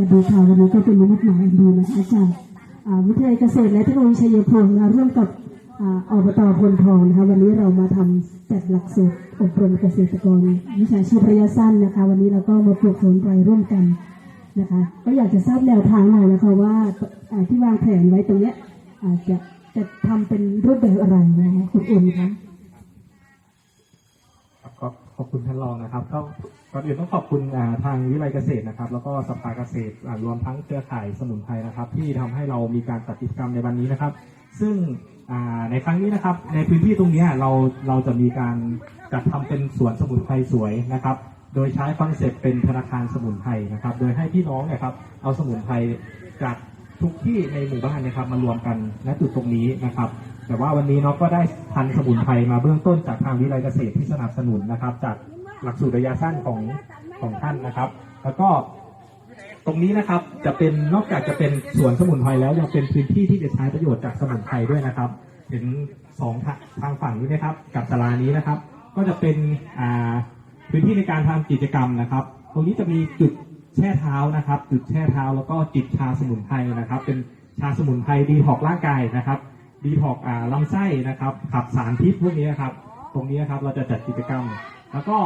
วัสดีค่ะวันนี้ก็เป็นนิมิตหมายดีนะคะจากอ่าวิทยาลัยเกษตรและเทคโนโลยีชัยภูมิร่วมกับอบตพลทองนะคะวันนี้เรามาทำจัดหลักสูตรอบรมเกษตรกรวิชาชีพระยะสั้นนะคะ วันนี้เราก็มาปลูกสมุนไพรร่วมกันนะคะก็อยากจะทราบแนวทางหน่อยนะคะว่าที่วางแผนไว้ตรงเนี้ยอาจจะจะทำเป็นรูปแบบอะไรนะคะคุณอุ่นคะครับก็ขอบคุณท่านรองนะครับก็ ก่อนอื่นต้องขอบคุณทางวิไลเกษตรนะครับ แล้วก็สภาเกษตรรวมทั้งเครือข่ายสมุนไพรนะครับ ที่ทำให้เรามีการจัดกิจกรรมในวันนี้นะครับ ซึ่งในครั้งนี้นะครับ ในพื้นที่ตรงนี้เราเราจะมีการจัดทำเป็นสวนสมุนไพรสวยนะครับ โดยใช้คอนเซ็ปต์เป็นธนาคารสมุนไพรนะครับ โดยให้พี่น้องเนี่ยครับเอาสมุนไพรจากทุกที่ในหมู่บ้านนะครับมารวมกันณจุดตรงนี้นะครับ แต่ว่าวันนี้เนาะก็ได้พันสมุนไพรมาเบื้องต้นจากทางวิไลเกษตรที่สนับสนุนนะครับจาก หลักสูตรระยะสั้นของของท่านนะครับ แล้วก็ตรงนี้นะครับจะเป็นนอกจากจะเป็นสวนสมุนไพรแล้วยังเป็นพื้นที่ที่จะใช้ประโยชน์จากสมุนไพรด้วยนะครับ เห็นสองทางฝั่งนี้นะครับ กับตารานี้นะครับ ก็จะเป็นอ่าพื้นที่ในการทำกิจกรรมนะครับ ตรงนี้จะมีจุดแช่เท้านะครับ จุดแช่เท้าแล้วก็จิบชาสมุนไพรนะครับ เป็นชาสมุนไพรดีถอกร่างกายนะครับดีถอกอ่าลำไส้นะครับ ขับสารพิษพวกนี้นะครับ ตรงนี้นะครับเราจะจัดกิจกรรม แล้วก็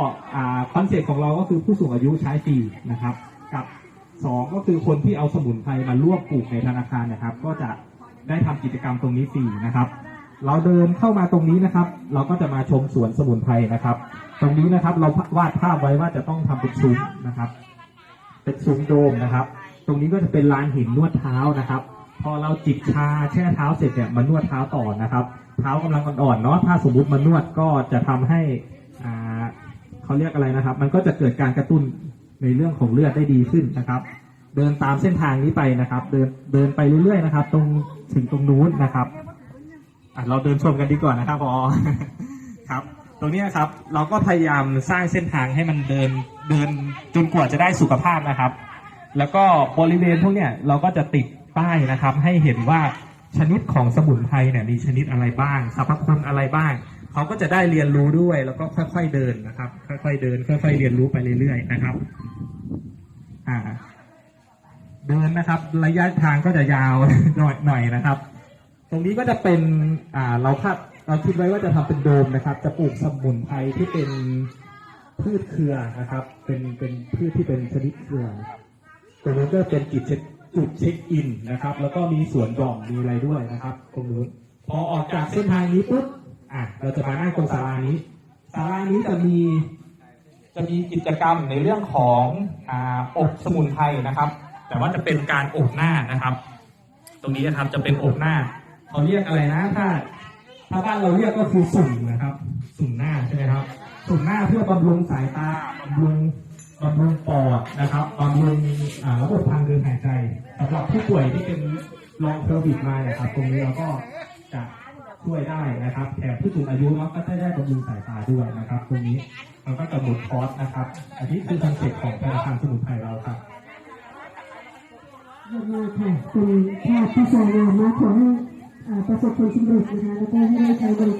คอนเซ็ปต์ของเราก็คือผู้สูงอายุใช้ฟรีนะครับ กับสองก็คือคนที่เอาสมุนไพรมาร่วมปลูกในธนาคารนะครับ ก็จะได้ทำกิจกรรมตรงนี้ฟรีนะครับ เราเดินเข้ามาตรงนี้นะครับ เราก็จะมาชมสวนสมุนไพรนะครับ ตรงนี้นะครับเราวาดภาพไว้ว่าจะต้องทำเป็นซุ้มนะครับ เป็นซุ้มโดมนะครับ ตรงนี้ก็จะเป็นลานหินนวดเท้านะครับ พอเราจิบชาแช่เท้าเสร็จเนี่ยมานวดเท้าต่อนะครับ เท้ากำลังอ่อนๆเนาะถ้าสมมุติมานวดก็จะทำให้ เขาเรียกอะไรนะครับ มันก็จะเกิดการกระตุ้นในเรื่องของเลือดได้ดีขึ้นนะครับ เดินตามเส้นทางนี้ไปนะครับ เดินเดินไปเรื่อยๆนะครับ ตรงถึงตรงนู้นนะครับอะเราเดินชมกันดีกว่านะครับพอครับ ตรงนี้ครับเราก็พยายามสร้างเส้นทางให้มันเดินเดินจนกว่าจะได้สุขภาพนะครับ แล้วก็บริเวณพวกเนี้ยเราก็จะติดป้ายนะครับ ให้เห็นว่าชนิดของสมุนไพรเนี่ยมีชนิดอะไรบ้างสรรพคุณอะไรบ้าง เขาก็จะได้เรียนรู้ด้วย แล้วก็ค่อยๆเดินนะครับ ค่อยๆเดิน ค่อย ๆ เรียนรู้ไปเรื่อยๆนะครับ อ่า เดินนะครับ ระยะทางก็จะยาวหน่อยหน่อยนะครับ ตรงนี้ก็จะเป็นอ่าเราคาดเราคิดไว้ว่าจะทำเป็นโดมนะครับ จะปลูกสมุนไพรที่เป็นพืชเครือนะครับ เป็นเป็นพืชที่เป็นชนิดเครือตรงนู้นก็เป็นจุดเช็คจุดเช็คอินนะครับ แล้วก็มีสวนดอกมีอะไรด้วยนะครับ ตรงนู้นพอออกจากเส้นทางนี้ปุ๊บ อะเราจะมานั่งตรงศาลานี้ศาลานี้จะมีจะมีกิจกรรมในเรื่องของอ่าอบสมุนไพรนะครับ แต่ว่าจะเป็นการอบหน้านะครับ ตรงนี้นะครับจะเป็นอบหน้าเขาเรียกอะไรนะถ้าถ้าบ้านเราเรียกก็คือสุ่มนะครับ สุ่มหน้าใช่ไหมครับ สุ่มหน้าเพื่อบำรุงสายตาบำรุงบำรุงปอดนะครับบำรุงระบบทางเดินหายใจสำหรับผู้ป่วยที่เป็นลองโควิดมาเนี่ยครับ ตรงนี้เราก็จะ ช่วยได้นะครับแถมผู้สูงอายุเนาะก็จะได้บำรุงสายตาด้วยนะครับตรงนี้เราก็จะหมดคอร์สนะครับ อันนี้คือคอนเซ็ปต์ของธนาคารสมุนไพรเราครับขอบคุณค่ะเป็นภาพที่สวยงามมากขอให้อ่าประสบผลสำเร็จนะคะแล้วก็ให้ได้ใช้บริการ